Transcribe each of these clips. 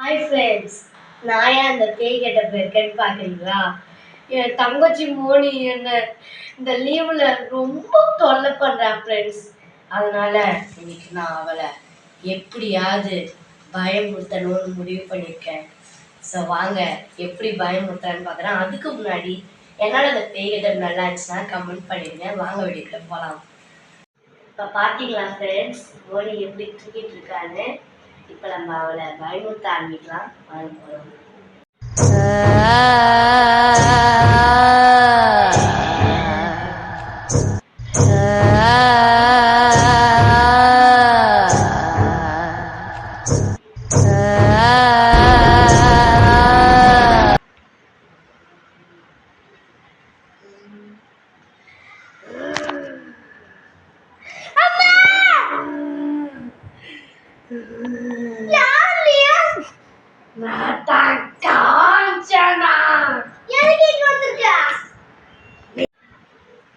Hi friends நான் ஏன் அந்த பேய் கெட்ட போயிருக்கேன்னு பார்க்குறீங்களா? என் தங்கச்சி மோனி என்ன இந்த லீவில் ரொம்ப தொல்லை பண்ணுறான் ஃப்ரெண்ட்ஸ் அதனால் இன்னைக்கு நான் அவளை எப்படியாவது பயமுறுத்தணும்னு முடிவு பண்ணியிருக்கேன். ஸோ வாங்க எப்படி பயமுறுத்தான்னு பார்க்குறேன். அதுக்கு முன்னாடி என்னால் அந்த பேய் கெட்ட நல்லா இருந்துச்சுன்னா கமெண்ட் பண்ணிடுங்க. வாங்க வீடியோக்குள்ள போகலாம் இப்போ பார்த்தீங்களா ஃப்ரெண்ட்ஸ் மோனி எப்படி தூக்கிட்டு இருக்கான்னு. இப்போ நம்ம அவளை பயமுறுத்த ஆரம்பிக்கலாம். வாங்க போகலாம்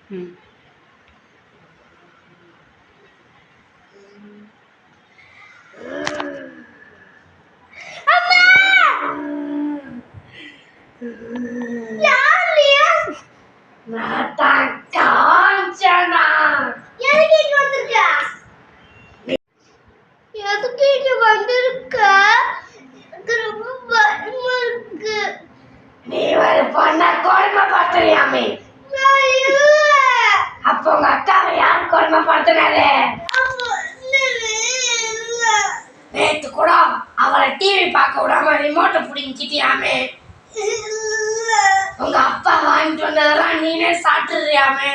நீ ஒரு பொண்ண கொடுமைப்படுத்துறியாமே அப்ப உங்க அக்காவை யார் கொடுமைப்படுத்தினாரு நேத்து கூட அவளை டிவி பார்க்க விடாம ரிமோட்டை பிடிங்கிட்டியாமே. உங்க அப்பா வாங்கிட்டு வந்ததெல்லாம் நீனே சாப்பிட்டுறியாமே.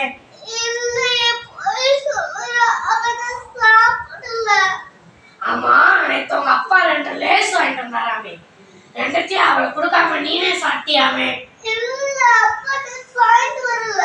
ஆமா நேத்து உங்க அப்பா ரெண்டு லேஸ் வாங்கிட்டு வந்தாராமே. ரெண்டுத்தையும் அவளை கொடுக்காம நீனே சாப்பிட்டியாமே. இல்ல அப்பா வாங்கிட்டு வரல.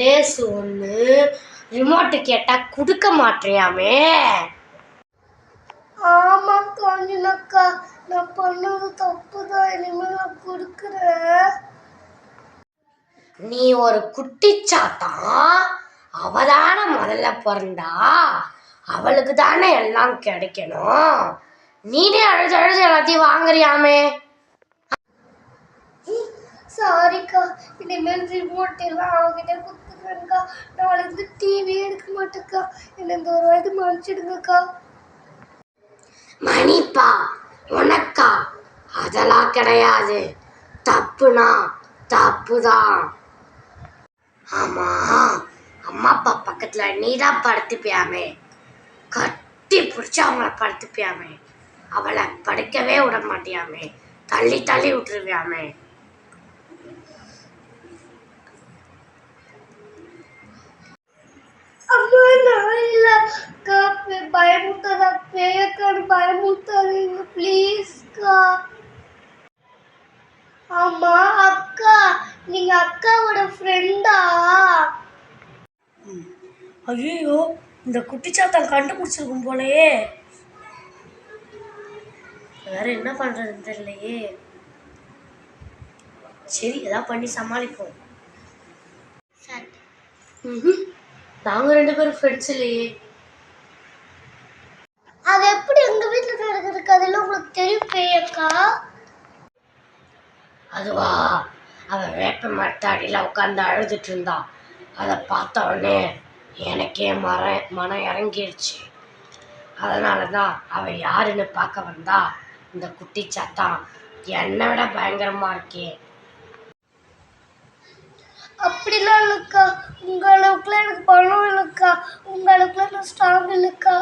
லேஸ் ஒண்ணு ரிமோட்டு கேட்டா கொடுக்க மாட்டியாமே. ஆமா காஞ்சினக்கா நான் பண்ணது தப்பு தான் இனிமேல் நான் கொடுக்குறேன். நீ ஒரு குட்டிச்சாத்தான் அவதான முதல்ல பிறந்தா அவளுக்கு தானே எல்லாம் கிடைக்கணும். நீனே அழுது அழுது எல்லாத்தையும் வாங்குறியாமே. சாரிக்கா இனிமேல் ரிமோட் எல்லாம் அவகிட்ட கொடுத்துக்கிறேன்க்கா நாளைக்கு டிவியே எடுக்க மாட்டேக்கா என்ன இந்த ஒரு வாட்டி மன்னிச்சிடுங்கக்கா மணிப்பா உனக்கா? அதெல்லாம் கிடையாது. தப்புனா தப்புதான். ஆமா அம்மா அப்பா பக்கத்துல நீதான் படுத்துப்பியாமே. கட்டி பிடிச்சி அவங்கள படுத்துப்பியாமே. அவளை படுக்கவே விட மாட்டியாமே. தள்ளி தள்ளி விட்டுருவியாமே. அம்மா நான் இல்லை அக்கா பே- பயமுறுத்தாதா பேயக்கான்னு பயமுறுத்தாதீங்க ப்ளீஸ்க்கா ஆமா அக்கா நீங்க அக்காவோட ஃப்ரெண்டா ஐயோ இந்த குட்டிச்சாத்தான் கண்டுபிடிச்சிருக்கும் போலயே. வேற என்ன பண்றதுன்னு தெரியலையே. சரி ஏதாவது பண்ணி சமாளிப்போம். ம்ஹும். நாங்க ரெண்டு பேரும் ஃப்ரெண்ட்ஸ் இல்லையே. அது எப்படி எங்க வீட்டுல நடக்குதுக்கு அதெல்லாம் உங்களுக்கு தெரியும் பேயக்கா அதுவா? அவ வேப்ப மரத்தாடியில் உட்காந்து அழுதுட்டு இருந்தா அதை பார்த்த உடனே எனக்கே மர மனம் இறங்கிடுச்சு அதனால தான் அவ யாருன்னு பார்க்க வந்தா இந்த குட்டி சத்தான் என்னை விட பயங்கரமா இருக்கே. அப்படிலாம் இல்லைக்கா உங்க அளவுக்குலாம் எனக்கு பணம் நான் ஸ்ட்ராங் இல்லைக்கா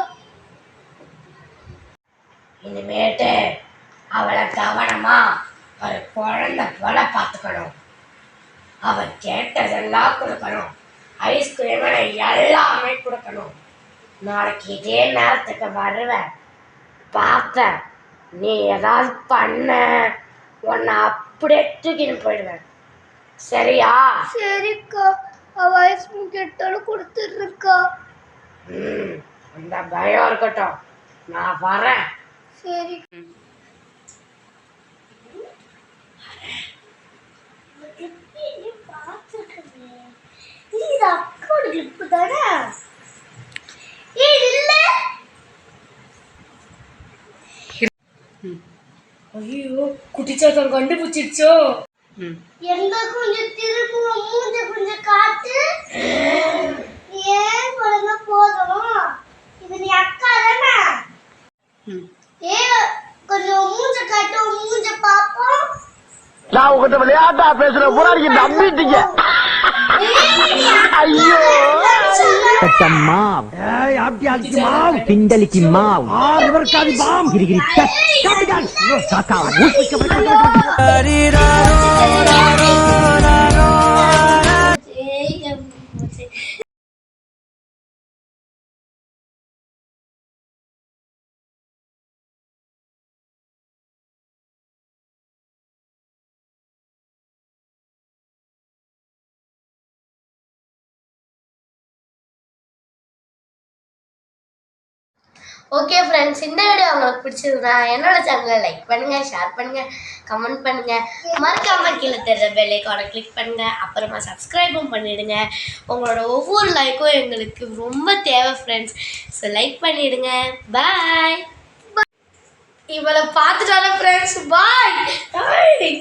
இனிமேட்டு அவளை கவனமா ஒரு குழந்தை போல பார்த்துக்கணும். அவள் கேட்டதெல்லாம் கொடுக்கணும். ஐஸ்கிரீம் எல்லாமே கொடுக்கணும். நாளைக்கு இதே நேரத்துக்கு வருவேன். பார்ப்பேன் நீ ஏதாவது பண்ண. உன்னை அப்படியே தூக்கின்னு போயிடுவேன். சரியா? சரிக்கா. அவ ஐஸ்கிரீம் கேட்டாலும் கொடுத்துட்ருக்கா. ம் அந்த பயம் இருக்கட்டும். நான் வரேன் சரி. இது அக்காவோட கிளிப்பு தானே ஐயோ குட்டிச்சாத்தம் கண்டுபிடிச்சிருச்சோ? எங்க கொஞ்சம் திரும்ப மூஞ்ச கொஞ்சம் காட்டு. ஏன் குழந்தை போதும். இது நீ அக்கா தானே? ஏ கொஞ்சம் மூஞ்ச காட்டு மூஞ்ச பாப்போம் நான் உங்ககிட்ட விளையாட்டா பேசுற நம்பிட்டீங்க ஐயோ. மாவ் பிண்டலிக்கு மாவ் இவருக்காது பாம் கிரிகிரி காக்கா ஓகே ஃப்ரெண்ட்ஸ் இந்த வீடியோ உங்களுக்கு பிடிச்சிருந்தா என்னோட சேனலை லைக் பண்ணுங்க ஷேர் பண்ணுங்க கமெண்ட் பண்ணுங்க. மறக்காம கீழே தெரிஞ்ச பெல் ஐக்கானை கிளிக் பண்ணுங்க. அப்புறமா சப்ஸ்கிரைபும் பண்ணிடுங்க. உங்களோட ஒவ்வொரு லைக்கும் எங்களுக்கு ரொம்ப தேவை ஃப்ரெண்ட்ஸ் ஸோ லைக் பண்ணிடுங்க. பாய் இவளை பார்த்துட்டாலும் ஃப்ரெண்ட்ஸ் பாய் பாய்